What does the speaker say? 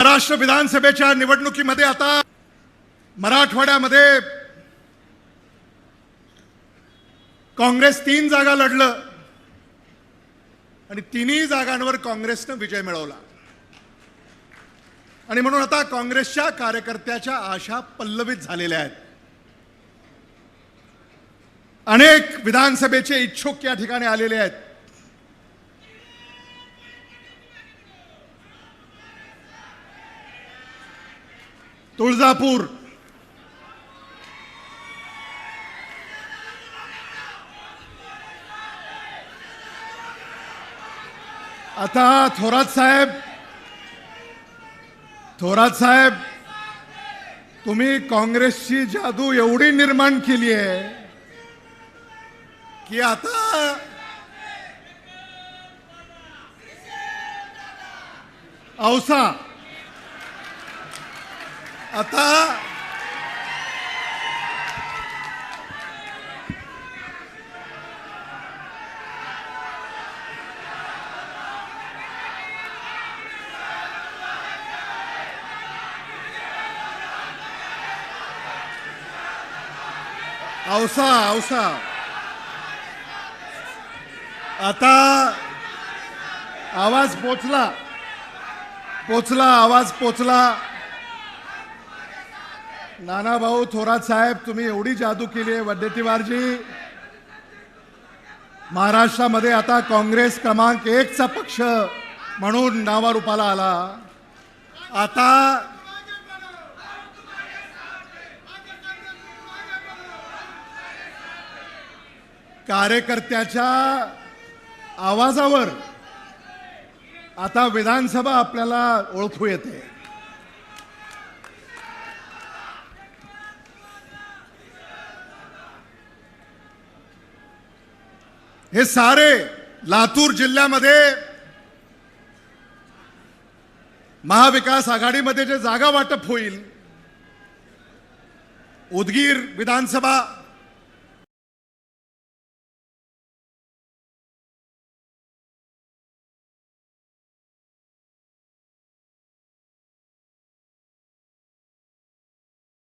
महाराष्ट्र विधानसभेच्या निवडणुकीमध्ये आता मराठवाड्यामध्ये काँग्रेस तीन जागा लढलं आणि तिन्ही जागांवर काँग्रेसनं विजय मिळवला. आणि म्हणून आता काँग्रेसच्या कार्यकर्त्याच्या आशा पल्लवित झालेल्या आहेत. अनेक विधानसभेचे इच्छुक या ठिकाणी आलेले आहेत. तुळजापूर. आता थोरात साहेब थोरात साहेब तुम्ही काँग्रेसची जादू एवढी निर्माण केली आहे की आता औसा आता औसा औसा. आता आवाज पोचला. पोचला आवाज पोचला. नाना भाऊ थोरात साहेब तुम्ही एवढी जादू केली आहे वड्डेटीवारजी महाराष्ट्रामध्ये आता काँग्रेस क्रमांक एकचा पक्ष म्हणून नावारूपाला आला. आता कार्यकर्त्याच्या आवाजावर आता विधानसभा आपल्याला ओळखू येते. हे सारे लातूर जिल्ह्यामध्ये महाविकास आघाडीमध्ये जे जागा वाटप होईल उदगीर विधानसभा